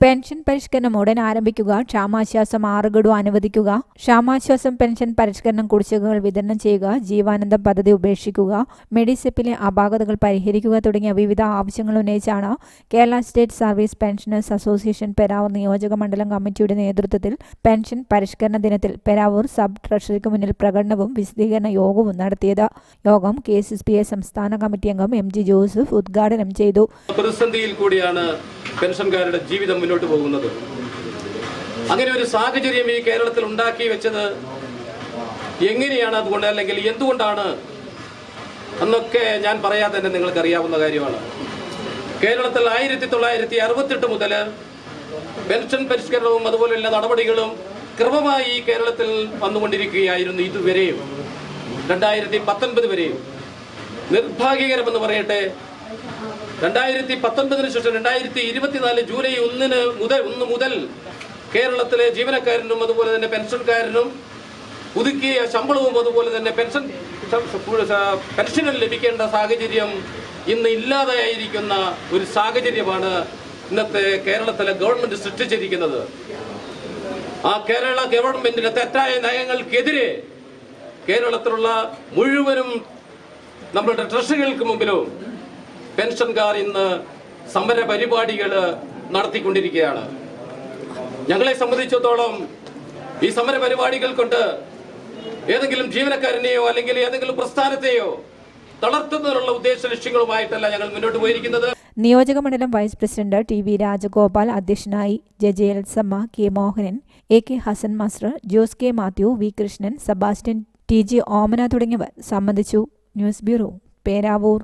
Pension പരിഷ്കരണം ഉടൻ ആരംഭിക്കുക ക്ഷാമാശ്വാസം ആറ് ഗഡു അനുവദിക്കുക ക്ഷാമാശ്വാസം പെൻഷൻ പരിഷ്കരണം കുടിശ്ശികകൾ വിതരണം ചെയ്യുക ജീവാനന്ദം പദ്ധതി ഉപേക്ഷിക്കുക മെഡിസെപ്പിലെ അപാകതകൾ പരിഹരിക്കുക തുടങ്ങിയ വിവിധ ആവശ്യങ്ങൾ ഉന്നയിച്ചാണ് Kerala state service pensioners association Peravoor നിയോജക മണ്ഡലം കമ്മിറ്റിയുടെ നേതൃത്വത്തിൽ പെൻഷൻ പരിഷ്കരണ ദിനത്തിൽ പെരാവൂർ സബ് ട്രഷറിക്ക് മുന്നിൽ പ്രകടനവും വിശദീകരണ യോഗവും നടത്തിയത്. യോഗം K S S P A സംസ്ഥാന കമ്മിറ്റി അംഗം എം ജി ജോസഫ് ഉദ്ഘാടനം ചെയ്തു. പ്രതിസന്ധിയിൽ കൂടിയാണ് പെൻഷൻകാരുടെ ജീവിതം മുന്നോട്ട് പോകുന്നത്. അങ്ങനെ ഒരു സാഹചര്യം ഈ കേരളത്തിൽ ഉണ്ടാക്കി വെച്ചത് എങ്ങനെയാണ് അതുകൊണ്ട് അല്ലെങ്കിൽ എന്തുകൊണ്ടാണ് എന്നൊക്കെ ഞാൻ പറയാതെ തന്നെ നിങ്ങൾക്ക് അറിയാവുന്ന കാര്യമാണ്. കേരളത്തിൽ ആയിരത്തി തൊള്ളായിരത്തി അറുപത്തെട്ട് മുതൽ പെൻഷൻ പരിഷ്കരണവും അതുപോലെയുള്ള നടപടികളും ക്രമമായി കേരളത്തിൽ വന്നുകൊണ്ടിരിക്കുകയായിരുന്നു ഇതുവരെയും. രണ്ടായിരത്തി പത്തൊൻപത് വരെയും. നിർഭാഗ്യകരമെന്ന് പറയട്ടെ രണ്ടായിരത്തി പത്തൊൻപതിന് ശേഷം രണ്ടായിരത്തി ഇരുപത്തിനാല് ജൂലൈ ഒന്നിന് മുതൽ ഒന്ന് മുതൽ കേരളത്തിലെ ജീവനക്കാരനും അതുപോലെ തന്നെ പെൻഷൻകാരനും പുതുക്കിയ ശമ്പളവും അതുപോലെ തന്നെ പെൻഷൻ പെൻഷനും ലഭിക്കേണ്ട സാഹചര്യം ഇന്ന് ഇല്ലാതെയായിരിക്കുന്ന ഒരു സാഹചര്യമാണ് ഇന്നത്തെ കേരളത്തിലെ ഗവൺമെന്റ് സൃഷ്ടിച്ചിരിക്കുന്നത്. ആ കേരള ഗവൺമെന്റിന്റെ തെറ്റായ നയങ്ങൾക്കെതിരെ കേരളത്തിലുള്ള മുഴുവനും നമ്മളുടെ ട്രഷറികൾക്ക് മുമ്പിലും പെൻഷൻകാർ ഇന്ന് സമര പരിപാടികൾ നടത്തിക്കൊണ്ടിരിക്കുകയാണ്. ഞങ്ങളെ സംബന്ധിച്ചിടത്തോളം ഈ സമര പരിപാടികൾ കൊണ്ട് ഏതെങ്കിലും ജീവനക്കാരനെയോ അല്ലെങ്കിൽ ഏതെങ്കിലും പ്രസ്ഥാനത്തെയോ തളർത്തുന്നതിനുള്ള ഉദ്ദേശ ലക്ഷ്യങ്ങളുമായിട്ടല്ല ഞങ്ങൾ മുന്നോട്ട് പോയിരിക്കുന്നത്. നിയോജക മണ്ഡലം vice president T V Rajagopal അധ്യക്ഷനായി ജജയൽസമ്മ K Mohanan A K Hasan master Jose K Mathew V Krishnan Sebastian T G Omana തുടങ്ങിയവർ സംബന്ധിച്ചു. News bureau Peravoor.